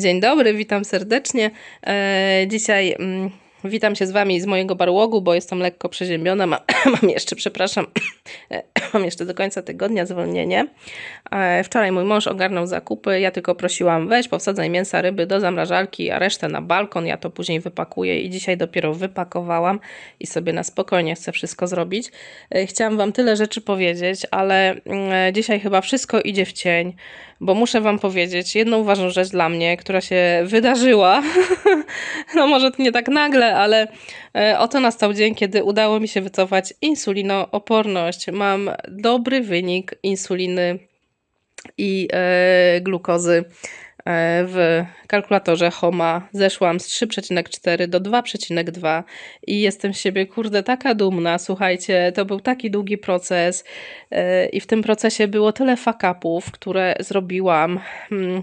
Dzień dobry, witam serdecznie. E, dzisiaj mm, witam się z Wami z mojego barłogu, bo jestem lekko przeziębiona. Ma, mam jeszcze, przepraszam, e, mam jeszcze do końca tygodnia zwolnienie. E, wczoraj mój mąż ogarnął zakupy, ja tylko prosiłam weź, powsadzaj mięsa, ryby do zamrażarki, a resztę na balkon, ja to później wypakuję i dzisiaj dopiero wypakowałam i sobie na spokojnie chcę wszystko zrobić. Chciałam Wam tyle rzeczy powiedzieć, ale mm, dzisiaj chyba wszystko idzie w cień, bo muszę Wam powiedzieć jedną ważną rzecz dla mnie, która się wydarzyła. no może nie tak nagle, ale e, oto nastał dzień, kiedy udało mi się wycofać insulinooporność. Mam dobry wynik insuliny i e, glukozy w kalkulatorze HOMA zeszłam z 3,4 do 2,2 i jestem z siebie, kurde, taka dumna. Słuchajcie, to był taki długi proces e, i w tym procesie było tyle fuck-upów, które zrobiłam. Hmm.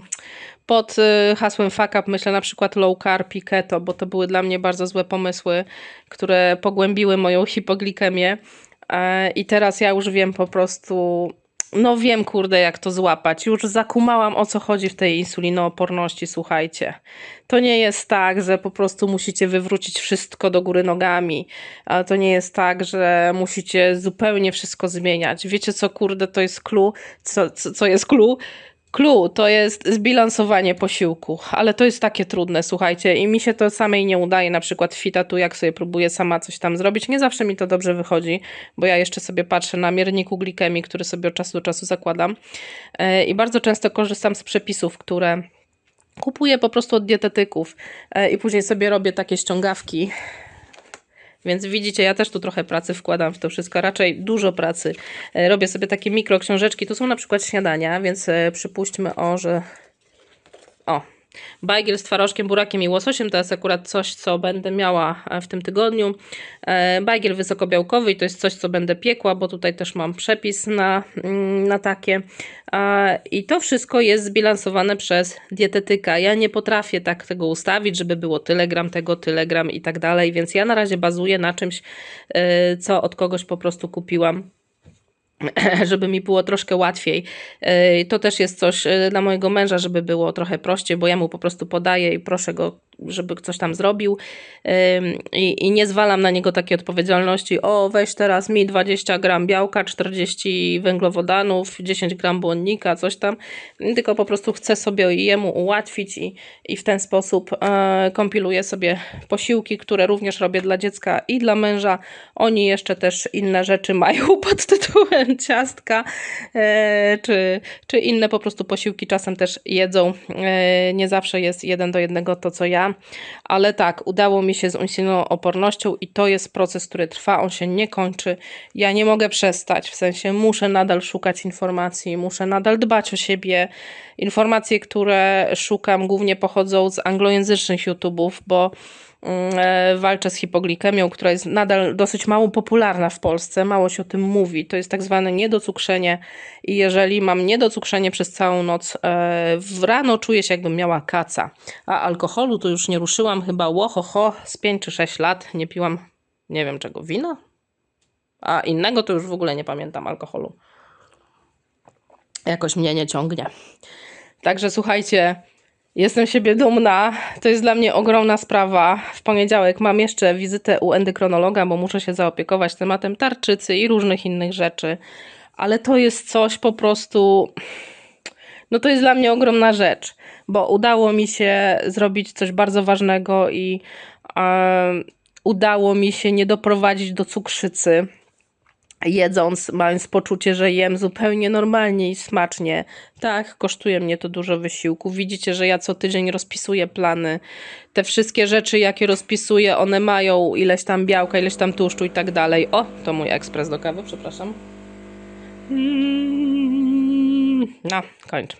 Pod e, hasłem fuck up myślę na przykład low carb i keto, bo to były dla mnie bardzo złe pomysły, które pogłębiły moją hipoglikemię. E, I teraz ja już wiem po prostu, no wiem, kurde, jak to złapać. Już zakumałam, o co chodzi w tej insulinooporności, słuchajcie. To nie jest tak, że po prostu musicie wywrócić wszystko do góry nogami. To nie jest tak, że musicie zupełnie wszystko zmieniać. Wiecie co, kurde, to jest clue? Co, co, co jest clue? Clue to jest zbilansowanie posiłku, ale to jest takie trudne, słuchajcie, i mi się to samej nie udaje, na przykład fita tu, jak sobie próbuję sama coś tam zrobić, nie zawsze mi to dobrze wychodzi, bo ja jeszcze sobie patrzę na mierniku glikemii, który sobie od czasu do czasu zakładam e, i bardzo często korzystam z przepisów, które kupuję po prostu od dietetyków e, i później sobie robię takie ściągawki, więc widzicie, ja też tu trochę pracy wkładam w to wszystko, raczej dużo pracy. E, robię sobie takie mikroksiążeczki, tu są na przykład śniadania, więc e, przypuśćmy o, że... O, Bajgiel z twarożkiem, burakiem i łososiem to jest akurat coś, co będę miała e, w tym tygodniu. Bajgiel wysokobiałkowy i to jest coś, co będę piekła, bo tutaj też mam przepis na, mm, na takie. I to wszystko jest zbilansowane przez dietetyka. Ja nie potrafię tak tego ustawić, żeby było tyle gram tego, tyle gram i tak dalej, więc ja na razie bazuję na czymś, e, co od kogoś po prostu kupiłam żeby mi było troszkę łatwiej. E, to też jest coś e, dla mojego męża, żeby było trochę prościej, bo ja mu po prostu podaję i proszę go żeby coś tam zrobił i, i nie zwalam na niego takiej odpowiedzialności, o weź teraz mi 20 gram białka, 40 węglowodanów, 10 gram błonnika, coś tam, tylko po prostu chcę sobie jemu ułatwić i, i w ten sposób e, kompiluję sobie posiłki, które również robię dla dziecka i dla męża. Oni jeszcze też inne rzeczy mają pod tytułem ciastka, e, czy, czy inne po prostu posiłki czasem też jedzą. E, nie zawsze jest jeden do jednego to, co ja ale tak, udało mi się z insulinoopornością i to jest proces, który trwa, on się nie kończy. Ja nie mogę przestać, w sensie muszę nadal szukać informacji, muszę nadal dbać o siebie. Informacje, które szukam, głównie pochodzą z anglojęzycznych YouTubeów, bo walczę z hipoglikemią, która jest nadal dosyć mało popularna w Polsce, mało się o tym mówi. To jest tak zwane niedocukrzenie i jeżeli mam niedocukrzenie przez całą noc, e, w rano czuję się jakbym miała kaca. A alkoholu to już nie ruszyłam chyba łohoho z 5 czy 6 lat. Nie piłam, nie wiem czego, wina? A innego to już w ogóle nie pamiętam alkoholu. Jakoś mnie nie ciągnie. Także słuchajcie, Jestem siebie dumna. To jest dla mnie ogromna sprawa. W poniedziałek mam jeszcze wizytę u endokronologa, bo muszę się zaopiekować tematem tarczycy i różnych innych rzeczy. Ale to jest coś po prostu. No to jest dla mnie ogromna rzecz, bo udało mi się zrobić coś bardzo ważnego i e, udało mi się nie doprowadzić do cukrzycy jedząc, mając poczucie, że jem zupełnie normalnie i smacznie. Tak, kosztuje mnie to dużo wysiłku. Widzicie, że ja co tydzień rozpisuję plany. Te wszystkie rzeczy, jakie rozpisuję, one mają ileś tam białka, ileś tam tłuszczu i tak dalej. O, to mój ekspres do kawy, przepraszam. No, kończ.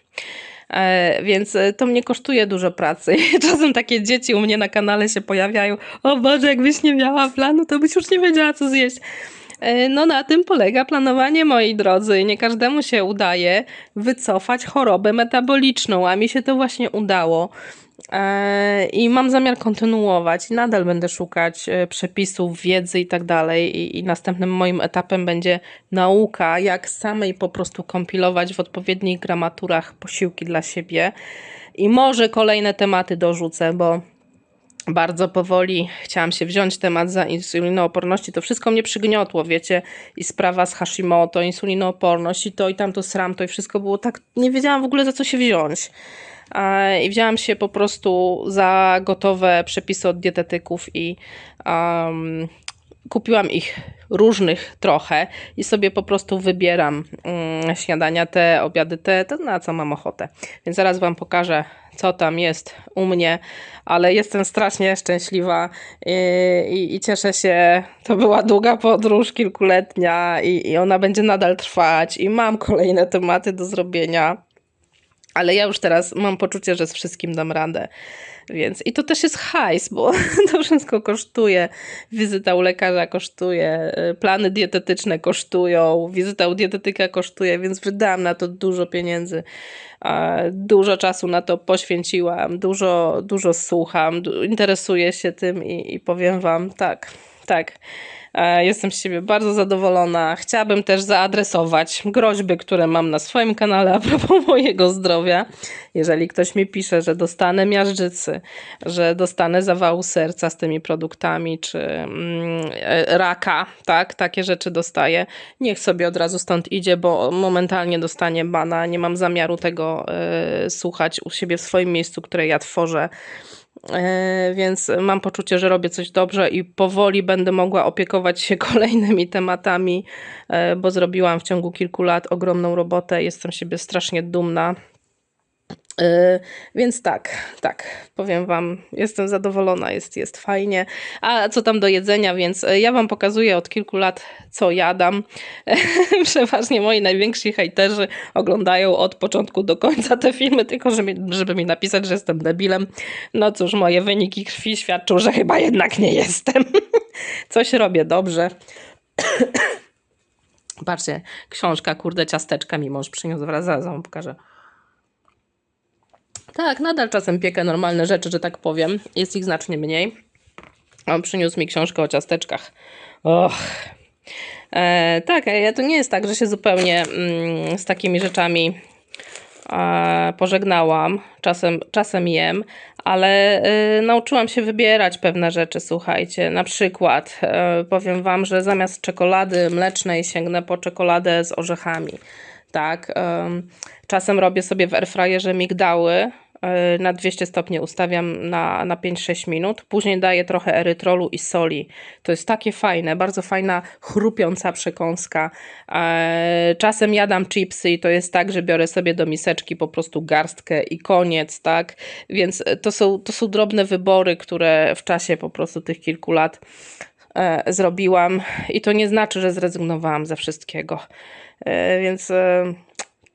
E, więc e, to mnie kosztuje dużo pracy. Czasem takie dzieci u mnie na kanale się pojawiają. O Boże, jakbyś nie miała planu, to byś już nie wiedziała, co zjeść. E, no na tym polega planowanie, moi drodzy. Nie każdemu się udaje wycofać chorobę metaboliczną, a mi się to właśnie udało. E, I mam zamiar kontynuować. Nadal będę szukać e, przepisów, wiedzy i tak dalej. I następnym moim etapem będzie nauka, jak samej po prostu kompilować w odpowiednich gramaturach posiłki dla siebie. I może kolejne tematy dorzucę, bo bardzo powoli chciałam się wziąć temat za insulinooporności. To wszystko mnie przygniotło, wiecie, i sprawa z Hashimoto, insulinooporność i to i tamto sram, to i wszystko było tak, nie wiedziałam w ogóle za co się wziąć. I wzięłam się po prostu za gotowe przepisy od dietetyków i um, kupiłam ich różnych trochę i sobie po prostu wybieram mm, śniadania te, obiady te, to na co mam ochotę. Więc zaraz Wam pokażę, co tam jest u mnie, ale jestem strasznie szczęśliwa i, i, i cieszę się. To była długa podróż, kilkuletnia i, i ona będzie nadal trwać i mam kolejne tematy do zrobienia. Ale ja już teraz mam poczucie, że z wszystkim dam radę. Więc i to też jest hajs, bo to wszystko kosztuje. Wizyta u lekarza kosztuje, y, plany dietetyczne kosztują, wizyta u dietetyka kosztuje, więc wydałam na to dużo pieniędzy. Dużo czasu na to poświęciłam, dużo, dużo słucham, interesuję się tym i, i powiem Wam tak, tak jestem z siebie bardzo zadowolona. Chciałabym też zaadresować groźby, które mam na swoim kanale a propos mojego zdrowia. Jeżeli ktoś mi pisze, że dostanę miażdżycy, że dostanę zawału serca z tymi produktami, czy mm, e, raka, tak, takie rzeczy dostaję, niech sobie od razu stąd idzie, bo momentalnie dostanie bana. Nie mam zamiaru tego y, słuchać u siebie w swoim miejscu, które ja tworzę. E, więc mam poczucie, że robię coś dobrze i powoli będę mogła opiekować się kolejnymi tematami, e, bo zrobiłam w ciągu kilku lat ogromną robotę. Jestem siebie strasznie dumna. Yy, więc tak, tak, powiem Wam, jestem zadowolona, jest, jest fajnie. A co tam do jedzenia, więc y, ja Wam pokazuję od kilku lat, co jadam. Przeważnie moi najwięksi hejterzy oglądają od początku do końca te filmy, tylko żeby, żeby mi napisać, że jestem debilem. No cóż, moje wyniki krwi świadczą, że chyba jednak nie jestem. Coś robię dobrze. Patrzcie, książka, kurde, ciasteczka mi mąż przyniósł, zaraz wam pokażę. Tak, nadal czasem piekę normalne rzeczy, że tak powiem. Jest ich znacznie mniej. On przyniósł mi książkę o ciasteczkach. Och. E, tak, ja to nie jest tak, że się zupełnie mm, z takimi rzeczami e, pożegnałam. Czasem, czasem jem, ale e, nauczyłam się wybierać pewne rzeczy, słuchajcie. Na przykład e, powiem Wam, że zamiast czekolady mlecznej sięgnę po czekoladę z orzechami. Tak, czasem robię sobie w airfryerze migdały, E, na 200 stopni ustawiam na, na 5-6 minut. Później daję trochę erytrolu i soli. To jest takie fajne, bardzo fajna, chrupiąca przekąska. E, czasem jadam chipsy i to jest tak, że biorę sobie do miseczki po prostu garstkę i koniec, tak? Więc to są, to są drobne wybory, które w czasie po prostu tych kilku lat e, zrobiłam. I to nie znaczy, że zrezygnowałam ze wszystkiego. Więc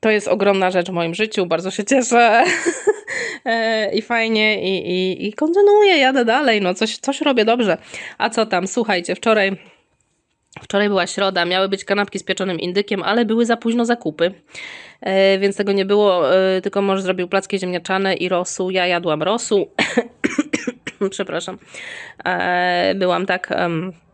to jest ogromna rzecz w moim życiu, bardzo się cieszę e, i fajnie i, i, i kontynuuję, jadę dalej, no coś, coś robię dobrze. A co tam, słuchajcie, wczoraj Wczoraj była środa, miały być kanapki z pieczonym indykiem, ale były za późno zakupy, e, więc tego nie było, e, tylko mąż zrobił placki ziemniaczane i rosół. Ja jadłam rosół, przepraszam. E, byłam tak... Um,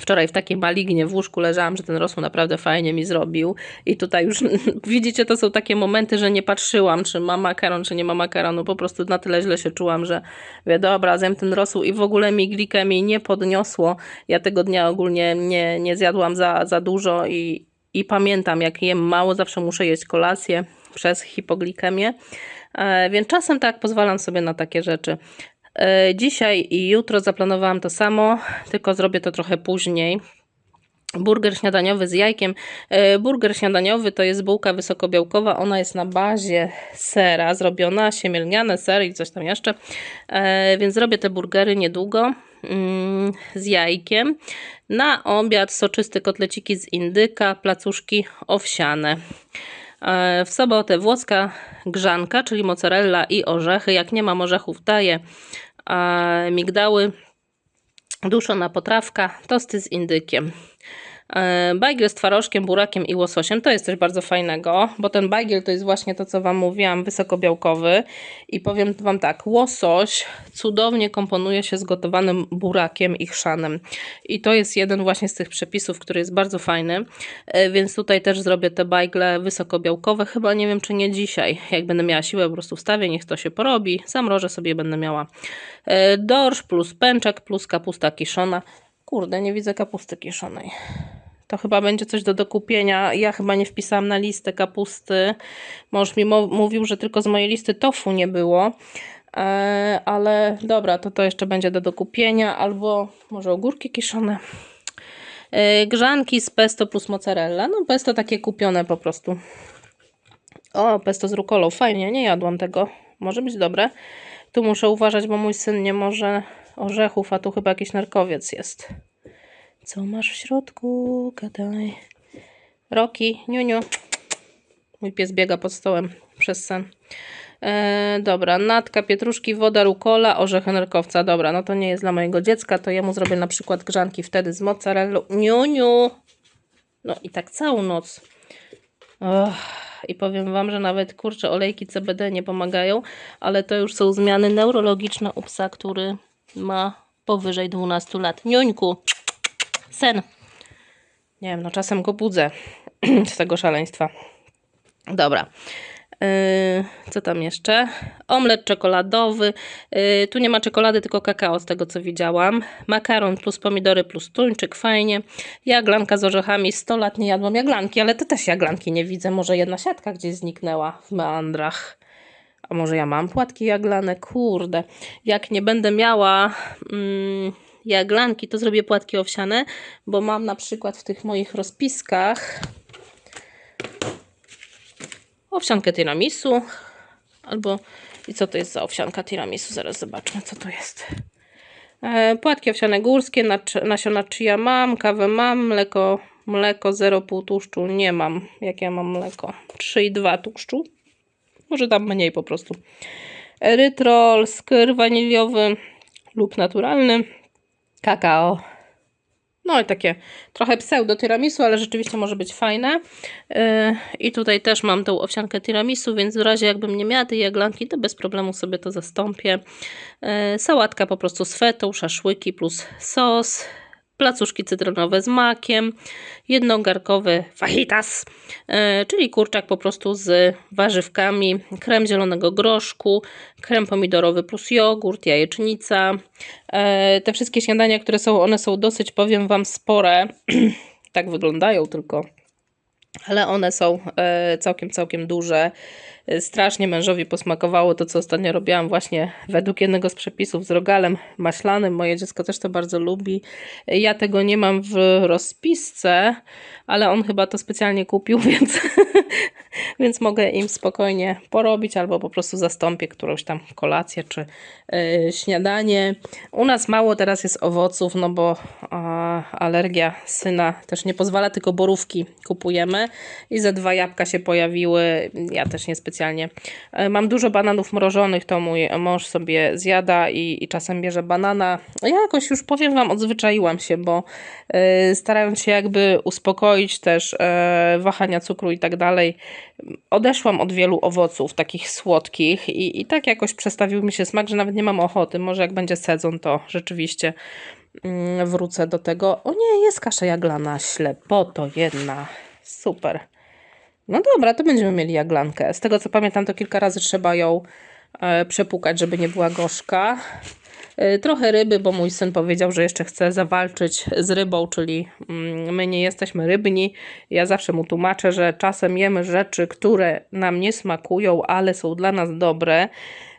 Wczoraj w takiej malignie w łóżku leżałam, że ten rosół naprawdę fajnie mi zrobił. I tutaj już widzicie, to są takie momenty, że nie patrzyłam, czy ma makaron, czy nie ma makaronu. Po prostu na tyle źle się czułam, że wie, dobra, zjem ten rosół i w ogóle mi glikemii nie podniosło. Ja tego dnia ogólnie nie, nie zjadłam za, za dużo i, i pamiętam, jak jem mało, zawsze muszę jeść kolację przez hipoglikemię. E, więc czasem tak pozwalam sobie na takie rzeczy. E, dzisiaj i jutro zaplanowałam to samo, tylko zrobię to trochę później. Burger śniadaniowy z jajkiem. E, burger śniadaniowy to jest bułka wysokobiałkowa. Ona jest na bazie sera zrobiona, siemielniane ser i coś tam jeszcze. E, więc zrobię te burgery niedługo mm, z jajkiem. Na obiad soczysty kotleciki z indyka, placuszki owsiane. W sobotę włoska grzanka, czyli mozzarella i orzechy. Jak nie mam orzechów, daję migdały, duszona potrawka, tosty z indykiem. E, Bajgiel z twarożkiem, burakiem i łososiem to jest coś bardzo fajnego, bo ten bajgiel to jest właśnie to, co Wam mówiłam, wysokobiałkowy. I powiem Wam tak, łosoś cudownie komponuje się z gotowanym burakiem i chrzanem. I to jest jeden właśnie z tych przepisów, który jest bardzo fajny. E, Więc tutaj też zrobię te bajgle wysokobiałkowe. Chyba nie wiem, czy nie dzisiaj. Jak będę miała siłę, po prostu wstawię, niech to się porobi. Zamrożę sobie, będę miała e, dorsz plus pęczek plus kapusta kiszona. Kurde, nie widzę kapusty kiszonej. To chyba będzie coś do dokupienia. Ja chyba nie wpisałam na listę kapusty. Mąż mi mówił, że tylko z mojej listy tofu nie było. E, ale dobra, to to jeszcze będzie do dokupienia. Albo może ogórki kiszone. E, grzanki z pesto plus mozzarella. No pesto takie kupione po prostu. O, pesto z rukolą. Fajnie, nie jadłam tego. Może być dobre. Tu muszę uważać, bo mój syn nie może orzechów, a tu chyba jakiś narkowiec jest. Co masz w środku? Gadaj. Roki, niuniu. Mój pies biega pod stołem przez sen. E, dobra, natka, pietruszki, woda, rukola, orzechy nerkowca. Dobra, no to nie jest dla mojego dziecka, to jemu zrobię na przykład grzanki wtedy z mozzarellą. Niuniu! No i tak całą noc. Och, I powiem Wam, że nawet kurczę, olejki CBD nie pomagają, ale to już są zmiany neurologiczne u psa, który ma powyżej 12 lat. Niuńku, sen. Nie wiem, no czasem go budzę z tego szaleństwa. Dobra. Yy, co tam jeszcze? Omlet czekoladowy. Yy, tu nie ma czekolady, tylko kakao, z tego co widziałam. Makaron plus pomidory plus tuńczyk, fajnie. Jaglanka z orzechami. 100 lat nie jadłam jaglanki, ale to też jaglanki nie widzę. Może jedna siatka gdzieś zniknęła w meandrach. A może ja mam płatki jaglane? Kurde. Jak nie będę miała mm, jaglanki, to zrobię płatki owsiane, bo mam na przykład w tych moich rozpiskach owsiankę tiramisu albo i co to jest za owsianka tiramisu? Zaraz zobaczmy, co to jest. E, płatki owsiane górskie, nasiona chia mam, kawę mam, mleko, mleko 0,5 tłuszczu nie mam. Jak ja mam mleko? 3,2 tłuszczu. Może tam mniej po prostu. Erytrol, skyr waniliowy lub naturalny, kakao. No i takie trochę pseudo tiramisu, ale rzeczywiście może być fajne. Yy, I tutaj też mam tą owsiankę tiramisu, więc w razie jakbym nie miała tej jaglanki, to bez problemu sobie to zastąpię. Yy, Sałatka po prostu z fetą, szaszłyki plus sos, placuszki cytrynowe z makiem, jednogarkowy fajitas, e, czyli kurczak po prostu z warzywkami, krem zielonego groszku, krem pomidorowy plus jogurt, jajecznica. E, Te wszystkie śniadania, które są, one są dosyć, powiem Wam, spore. tak wyglądają tylko ale one są e, całkiem, całkiem duże. Strasznie mężowi posmakowało to, co ostatnio robiłam właśnie według jednego z przepisów z rogalem maślanym. Moje dziecko też to bardzo lubi. Ja tego nie mam w rozpisce, ale on chyba to specjalnie kupił, więc, więc mogę im spokojnie porobić albo po prostu zastąpię którąś tam kolację czy e, śniadanie. U nas mało teraz jest owoców, no bo a, alergia syna też nie pozwala, tylko borówki kupujemy i ze dwa jabłka się pojawiły. Ja też niespecjalnie. E, Mam dużo bananów mrożonych, to mój mąż sobie zjada i, i czasem bierze banana. Ja jakoś już powiem Wam, odzwyczaiłam się, bo e, starając się jakby uspokoić też e, wahania cukru i tak dalej, odeszłam od wielu owoców takich słodkich i, i tak jakoś przestawił mi się smak, że nawet nie mam ochoty. Może jak będzie sezon, to rzeczywiście mm, wrócę do tego. O nie, jest kasza jaglana, ślepoto jedna. Super. No dobra, to będziemy mieli jaglankę. Z tego co pamiętam, to kilka razy trzeba ją e, przepukać, żeby nie była gorzka. E, trochę ryby, bo mój syn powiedział, że jeszcze chce zawalczyć z rybą, czyli mm, my nie jesteśmy rybni. Ja zawsze mu tłumaczę, że czasem jemy rzeczy, które nam nie smakują, ale są dla nas dobre.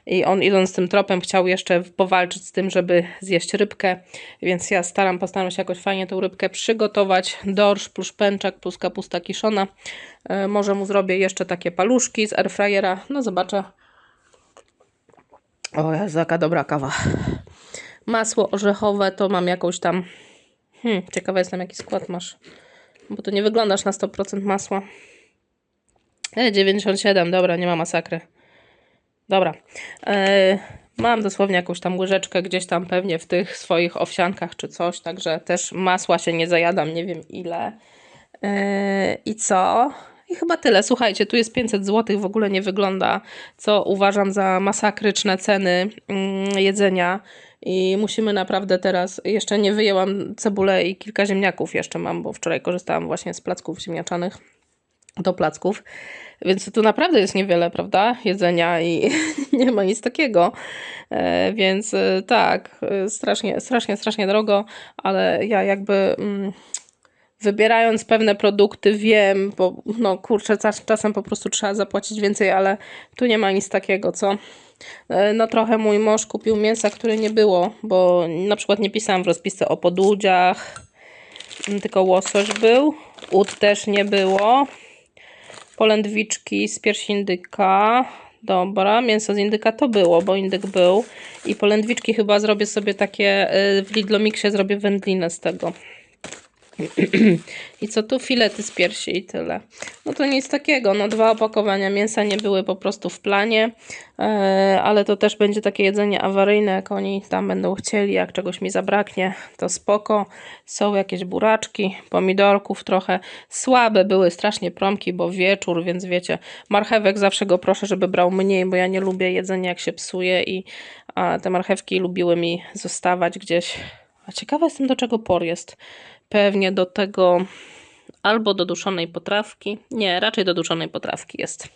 I on idąc tym tropem chciał jeszcze powalczyć z tym, żeby zjeść rybkę, więc ja staram, postaram się jakoś fajnie tą rybkę przygotować. Dorsz plus pęczak plus kapusta kiszona. E, może mu zrobię jeszcze takie paluszki z airfryera. No zobaczę. O Jezu, jaka dobra kawa. Masło orzechowe to mam jakąś tam... Hmm, ciekawa jestem jaki skład masz. Bo to nie wyglądasz na 100% masła. E, 97, dobra, nie ma masakry. Dobra. E, Mam dosłownie jakąś tam łyżeczkę gdzieś tam pewnie w tych swoich owsiankach czy coś, także też masła się nie zajadam, nie wiem ile. Yy, I co? I chyba tyle. Słuchajcie, tu jest 500 zł, w ogóle nie wygląda, co uważam za masakryczne ceny mm, jedzenia. I musimy naprawdę teraz, jeszcze nie wyjęłam cebulę i kilka ziemniaków jeszcze mam, bo wczoraj korzystałam właśnie z placków ziemniaczanych do placków. Więc tu naprawdę jest niewiele, prawda? Jedzenia i nie ma nic takiego. E, więc e, tak, e, strasznie, strasznie, strasznie drogo, ale ja jakby. Mm, wybierając pewne produkty wiem, bo no kurczę, czasem po prostu trzeba zapłacić więcej, ale tu nie ma nic takiego, co? No trochę mój mąż kupił mięsa, które nie było, bo na przykład nie pisałam w rozpisce o podłudziach, tylko łosoś był, ud też nie było, polędwiczki z piersi indyka, dobra, mięso z indyka to było, bo indyk był i polędwiczki chyba zrobię sobie takie, y, w Lidlomixie zrobię wędlinę z tego. I co tu? Filety z piersi i tyle. No to nic takiego. No dwa opakowania mięsa nie były po prostu w planie, e, ale to też będzie takie jedzenie awaryjne, jak oni tam będą chcieli, jak czegoś mi zabraknie, to spoko. Są jakieś buraczki, pomidorków trochę. Słabe były, strasznie promki, bo wieczór, więc wiecie, marchewek zawsze go proszę, żeby brał mniej, bo ja nie lubię jedzenia jak się psuje i te marchewki lubiły mi zostawać gdzieś. A ciekawa jestem do czego por jest. Pewnie do tego albo do duszonej potrawki. Nie, raczej do duszonej potrawki jest.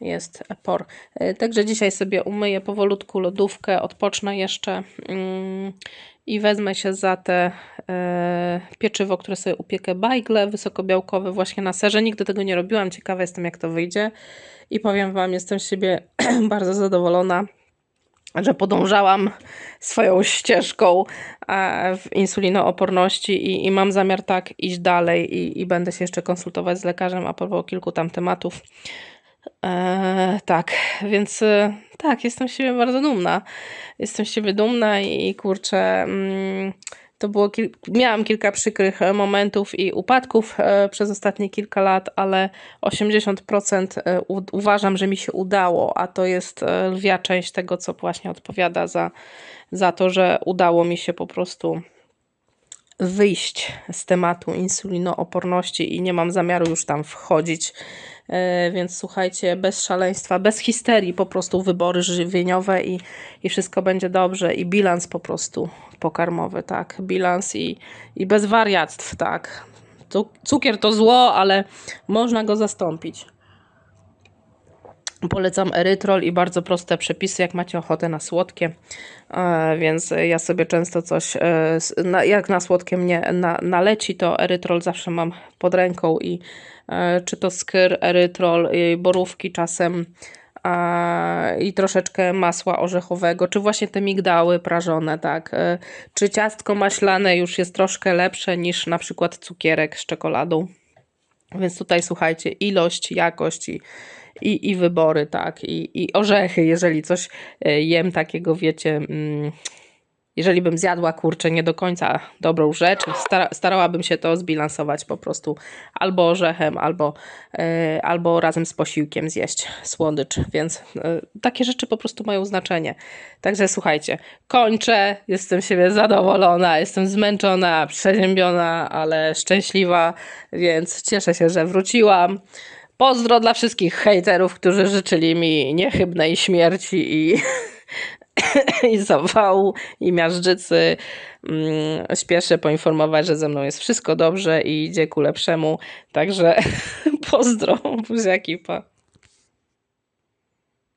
Jest por. E, także dzisiaj sobie umyję powolutku lodówkę, odpocznę jeszcze mm, i wezmę się za te e, pieczywo, które sobie upiekę bajgle wysokobiałkowe właśnie na serze. Nigdy tego nie robiłam, ciekawa jestem jak to wyjdzie i powiem Wam, jestem z siebie bardzo zadowolona że podążałam swoją ścieżką e, w insulinooporności i, i mam zamiar tak iść dalej i, i będę się jeszcze konsultować z lekarzem a propos kilku tam tematów. E, tak, więc e, tak, jestem z siebie bardzo dumna. Jestem z siebie dumna i, i kurczę... Mm, to było kil miałam kilka przykrych e, momentów i upadków e, przez ostatnie kilka lat, ale 80% e, uważam, że mi się udało, a to jest lwia część tego, co właśnie odpowiada za, za to, że udało mi się po prostu wyjść z tematu insulinooporności i nie mam zamiaru już tam wchodzić. Więc słuchajcie, bez szaleństwa, bez histerii, po prostu wybory żywieniowe i, i wszystko będzie dobrze i bilans po prostu pokarmowy, tak, bilans i, i bez wariactw, tak. Cukier to zło, ale można go zastąpić. Polecam erytrol i bardzo proste przepisy, jak macie ochotę na słodkie, e, więc ja sobie często coś, e, jak na słodkie mnie naleci, to erytrol zawsze mam pod ręką i e, czy to skyr, erytrol, borówki czasem, i troszeczkę masła orzechowego, czy właśnie te migdały prażone, tak. Czy ciastko maślane już jest troszkę lepsze niż na przykład cukierek z czekoladą. Więc tutaj słuchajcie, ilość, jakość i, i, i wybory, tak, i, i orzechy, jeżeli coś e, jem takiego, wiecie, mm, jeżeli bym zjadła kurczę nie do końca dobrą rzecz, stara, starałabym się to zbilansować po prostu albo orzechem, albo, yy, albo razem z posiłkiem zjeść słodycz, więc yy, takie rzeczy po prostu mają znaczenie. Także słuchajcie, kończę, jestem siebie zadowolona, jestem zmęczona, przeziębiona, ale szczęśliwa, więc cieszę się, że wróciłam. Pozdro dla wszystkich hejterów, którzy życzyli mi niechybnej śmierci i i zawału i miażdżycy. Mm, śpieszę poinformować, że ze mną jest wszystko dobrze i idzie ku lepszemu. Także pozdro, buziaki, pa.